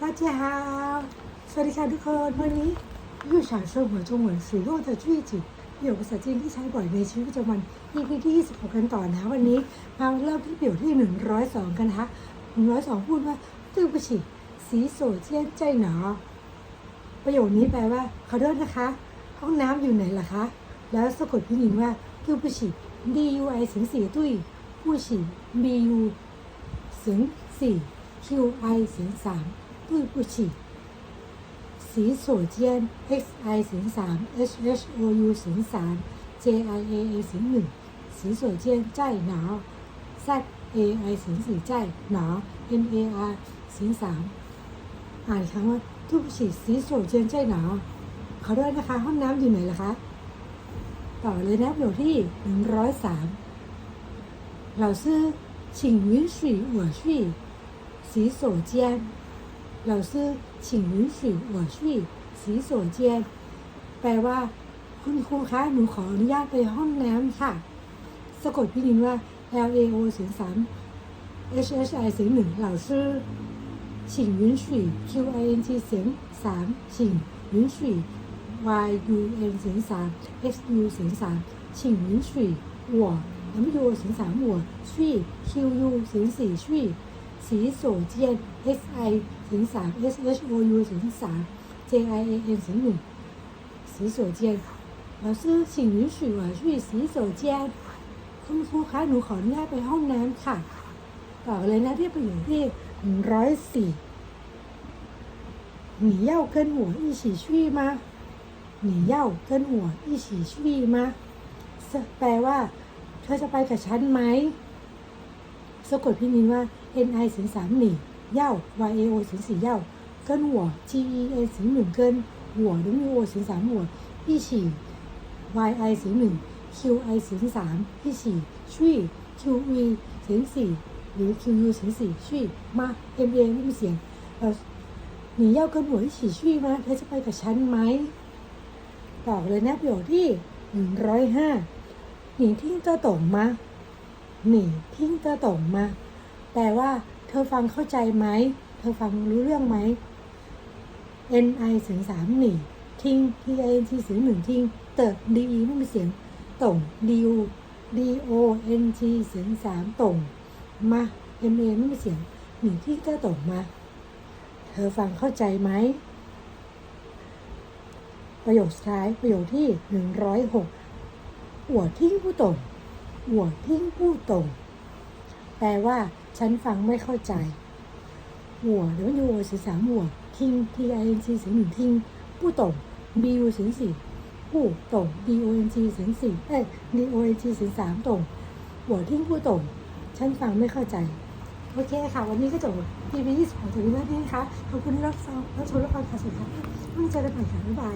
大家好สวัสดีค่ะทุกคนวันนี้日常生活中文使用的句子有ภาษาจีนที่ใช้บ่อยในชีวิตประจำวัน EP ที่ 26 กันต่อนะวันนี้มาเริ่มที่ประโยคที่ 102 กันนะคะ102 พูดว่า对不起洗手间在哪ประโยคนี้แปลว่าขอโทษนะคะ ห้องน้ำอยู่ไหนล่ะคะ แล้วสะกดพิมพ์ว่า对不起 D U I เสียงสี่ตุ้ยผู้ฉี B U เสียงสี่ Q I เสียงสาม 对不起洗手间 X I เสียงสาม H H O U เสียงสาม J I A A เสียงหนึ่ง洗手间在哪 Z A I เสียงสี่在哪 N A R เสียงสามอ่านคำว่า对不起洗手间在哪ขอโทษนะคะ ห้องน้ำอยู่ไหนล่ะคะ ต่อเลยนะประโยคที่หนึ่งร้อยสาม老师请允许我去洗手间 老师请允许我去洗手间แปลว่า คุณครูคะหนูขออนุญาตไปห้องน้ำค่ะ สะกดพิมพ์ว่า L A O เสียงสาม H H I เสียงหนึ่ง老师请允许 Q I N G เสียงสาม请允许 Y U N เสียงสาม X U เสียงสาม请允许我 W O เสียงสาม我去 Q U เสียงสี่去洗 手间 X I เสียงสาม S H O U เสียงสาม J I A N เสียงหนึ่ง洗手间老师请允许我去洗手间คุณครูคะหนูขออนุญาตไปห้องน้ำค่ะ ต่อเลยนะที่ประโยคที่หนึ่งร้อยสี่你要跟我一起去吗你要跟我一起去吗แปลว่า เธอจะไปกับฉันไหมสะกดพิมพ์ว่า N I เสียงสามหนีเย่า Y A O เสียงสี่เย่า跟我 G E A เสียงหนึ่ง跟我 W O เสียงสาม我一起 Y I เสียงหนึ่ง Q I เสียงสาม一起去 Q E เสียงสี่หรือ Q U เสียงสี่去มา M A ไม่มีเสียงเออ你要跟我一起去吗เธอจะไปกับฉันไหมตอบเลยนะประโยคที่หนึ่งร้อยห้า你听得懂吗你听得懂吗 แปลว่าเธอฟังเข้าใจไหม เธอฟังรู้เรื่องไหม N I เสียงสามหนีทิ้ง T I N T เสียงหนึ่งทิ้งเติร์ D E ไม่มีเสียงต่ง D U D O N G เสียงสามต่งมา M A ไม่มีเสียงหนีที่ก็ต่งมา เธอฟังเข้าใจไหม ประโยคสุดท้ายประโยคที่หนึ่งร้อยหกหัวทิ้งผู้ตรงหัวทิ้งผู้ตรง แปลว่า ฉันฟังไม่เข้าใจหัวหรือยูเสีสามหัวทิ้ง T I N G เสียงหนึ่งทิ้งผู้ตรง B U เสียงสี่ผู้ตรง D O N G เสียงสี่เอ้ย D O N G เสียงสามตรงหัวทิ้งผู้ตรงฉันฟังไม่เข้าใจโอเคค่ะ วันนี้ก็จบ EP 26ถึงนี้แล้วนะคะขอบคุณที่รับฟังรับชมรับฟังค่ะสวัสดีค่ะไว้เจอกันใหม่ค่ะบ๊ายบาย